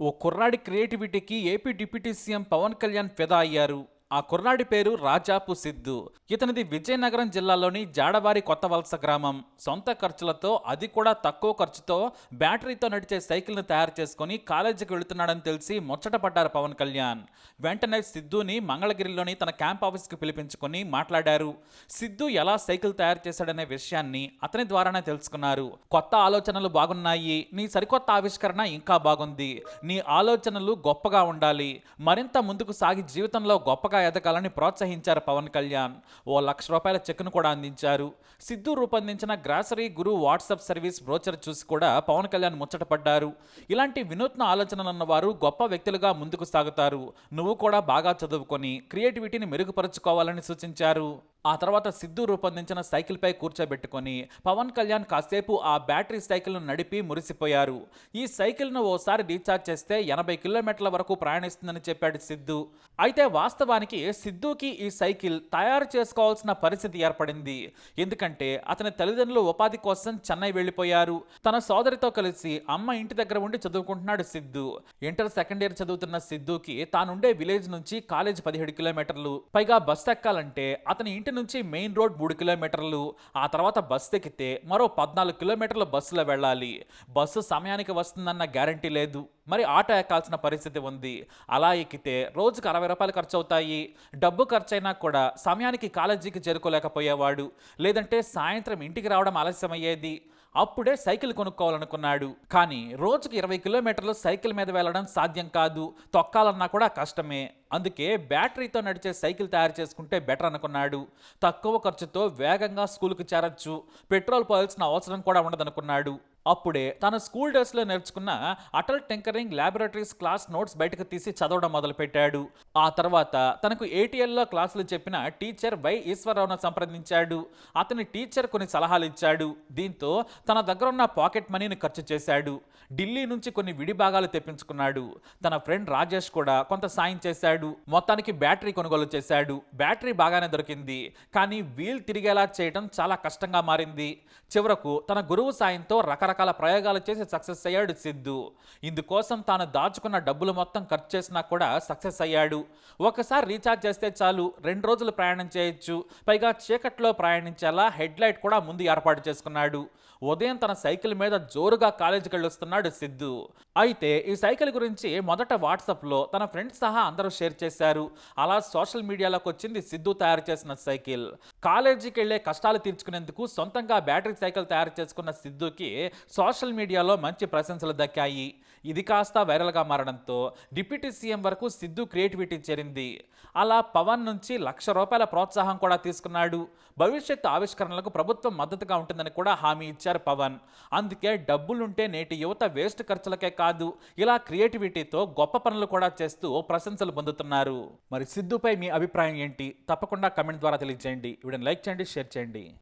ఓ కుర్రాడి క్రియేటివిటీకి AP deputy CM Pawan Kalyan ఫిదా అయ్యారు. ఆ కుర్రాడి పేరు రాజాపు సిద్ధు. ఇతనిది విజయనగరం జిల్లాలోని జాడవారి కొత్త వలస గ్రామం. సొంత ఖర్చులతో అది కూడా తక్కువ ఖర్చుతో బ్యాటరీతో నడిచే సైకిల్ను తయారు చేసుకుని కాలేజీకి వెళుతున్నాడని తెలిసి ముచ్చటపడ్డారు పవన్ కళ్యాణ్. వెంటనే సిద్ధుని మంగళగిరిలోని తన క్యాంప్ ఆఫీస్కి పిలిపించుకొని మాట్లాడారు. సిద్ధు ఎలా సైకిల్ తయారు చేశాడనే విషయాన్ని అతని ద్వారానే తెలుసుకున్నారు. కొత్త ఆలోచనలు బాగున్నాయి. నీ సరికొత్త ఆవిష్కరణ ఇంకా బాగుంది. నీ ఆలోచనలు గొప్పగా ఉండాలి. మరింత ముందుకు సాగి జీవితంలో గొప్పగా ఎదగాలని ప్రోత్సహించారు పవన్ కళ్యాణ్. ఓ లక్ష రూపాయల చెక్కును కూడా అందించారు. సిద్ధు రూపొందించిన grocery Guru WhatsApp service brochure చూసి కూడా పవన్ కళ్యాణ్ ముచ్చటపడ్డారు ఇలాంటి వినూత్న ఆలోచనలున్నవారు గొప్ప వ్యక్తులుగా ముందుకు సాగుతారు. నువ్వు కూడా బాగా చదువుకొని క్రియేటివిటీని మెరుగుపరుచుకోవాలని సూచించారు. ఆ తర్వాత సిద్ధు రూపొందించిన సైకిల్పై కూర్చోబెట్టుకొని పవన్ కళ్యాణ్ కాసేపు ఆ బ్యాటరీ సైకిల్ను నడిపి మురిసిపోయారు. ఈ సైకిల్ను ఓసారి రీఛార్జ్ చేస్తే ఎనభై కిలోమీటర్ల వరకు ప్రయాణిస్తుందని చెప్పాడు సిద్ధు. అయితే వాస్తవానికి సిద్ధుకి ఈ సైకిల్ తయారు చేసుకోవాల్సిన పరిస్థితి ఏర్పడింది. ఎందుకంటే అతని తల్లిదండ్రులు ఉపాధి కోసం చెన్నై వెళ్ళిపోయారు. తన సోదరితో కలిసి అమ్మ ఇంటి దగ్గర ఉండి చదువుకుంటున్నాడు సిద్ధు. ఇంటర్ సెకండ్ ఇయర్ చదువుతున్న సిద్ధుకి తానుండే విలేజ్ నుంచి కాలేజ్ పదిహేడు కిలోమీటర్లు. పైగా బస్ ఎక్కాలంటే అతని ఇంటి నుంచి మెయిన్ రోడ్ మూడు కిలోమీటర్లు ఆ తర్వాత బస్సు ఎక్కితే మరో పద్నాలుగు కిలోమీటర్లు బస్సులో వెళ్ళాలి. బస్సు సమయానికి వస్తుందన్న గ్యారంటీ లేదు. మరి ఆటో ఎక్కాల్సిన పరిస్థితి ఉంది. అలా ఎక్కితే రోజుకు అరవై రూపాయలు ఖర్చు అవుతాయి డబ్బు ఖర్చైనా కూడా సమయానికి కాలేజీకి చేరుకోలేకపోయేవాడు. లేదంటే సాయంత్రం ఇంటికి రావడం ఆలస్యమయ్యేది. అప్పుడే సైకిల్ కొనుక్కోవాలనుకున్నాడు. కానీ రోజుకి ఇరవై కిలోమీటర్లు సైకిల్ మీద వెళ్ళడం సాధ్యం కాదు. తొక్కాలన్నా కూడా కష్టమే. అందుకే బ్యాటరీతో నడిచే సైకిల్ తయారు చేసుకుంటే బెటర్ అనుకున్నాడు. తక్కువ ఖర్చుతో వేగంగా స్కూల్కి చేరొచ్చు. పెట్రోల్ పోయాల్సిన అవసరం కూడా ఉండదనుకున్నాడు. అప్పుడే తన స్కూల్ డేస్లో నేర్చుకున్న Atal tinkering laboratories class notes బయటకు తీసి చదవడం మొదలుపెట్టాడు. ఆ తర్వాత తనకు ఏటీఎల్లో క్లాసులు చెప్పిన టీచర్ వై ఈశ్వరరావును సంప్రదించాడు. అతని టీచర్ కొన్ని సలహాలు ఇచ్చాడు. దీంతో తన దగ్గర ఉన్న పాకెట్ మనీని ఖర్చు చేశాడు. ఢిల్లీ నుంచి కొన్ని విడి భాగాలు తెప్పించుకున్నాడు. తన ఫ్రెండ్ రాజేష్ కూడా కొంత సాయం చేశాడు. మొత్తానికి బ్యాటరీ కొనుగోలు చేశాడు. బ్యాటరీ బాగానే దొరికింది. కానీ వీల్ తిరిగేలా చేయడం చాలా కష్టంగా మారింది. చివరకు తన గురువు సాయంతో రకరకాల ప్రయోగాలు చేసి సక్సెస్ అయ్యాడు సిద్ధు. ఇందుకోసం తాను దాచుకున్న డబ్బులు మొత్తం ఖర్చు చేసినా కూడా సక్సెస్ అయ్యాడు. ఒకసారి రీఛార్జ్ చేస్తే చాలు. రెండు రోజులు ప్రయాణం చేయొచ్చు. పైగా చీకట్లో ప్రయాణించేలా హెడ్ లైట్ కూడా ముందు ఏర్పాటు చేసుకున్నాడు. ఉదయం తన సైకిల్ మీద జోరుగా కాలేజీకి వెళ్ళొస్తున్నాడు సిద్ధు. అయితే ఈ సైకిల్ గురించి మొదట వాట్సాప్లో తన ఫ్రెండ్స్ సహా అందరూ షేర్ చేశారు. అలా సోషల్ మీడియాలోకి వచ్చింది సిద్ధు తయారు చేసిన సైకిల్. కాలేజీకి వెళ్ళే కష్టాలు తీర్చుకునేందుకు సొంతంగా బ్యాటరీ సైకిల్ తయారు చేసుకున్న సిద్ధుకి సోషల్ మీడియాలో మంచి ప్రశంసలు దక్కాయి. ఇది కాస్త వైరల్గా మారడంతో డిప్యూటీ సీఎం వరకు సిద్ధు క్రియేటివిటీ చేరింది. అలా పవన్ నుంచి లక్ష రూపాయల ప్రోత్సాహం కూడా తీసుకున్నాడు. భవిష్యత్తు ఆవిష్కరణలకు ప్రభుత్వం మద్దతుగా ఉంటుందని కూడా హామీ ఇచ్చారు పవన్. అందుకే డబ్బులుంటే నేటి యువత వేస్ట్ ఖర్చులకే కాదు ఇలా క్రియేటివిటీతో గొప్ప పనులు కూడా చేస్తూ ప్రశంసలు పొందుతున్నారు మరి సిద్ధుపై మీ అభిప్రాయం ఏంటి? తప్పకుండా కమెంట్ ద్వారా తెలియజేయండి. వీడిని లైక్ చేయండి షేర్ చేయండి.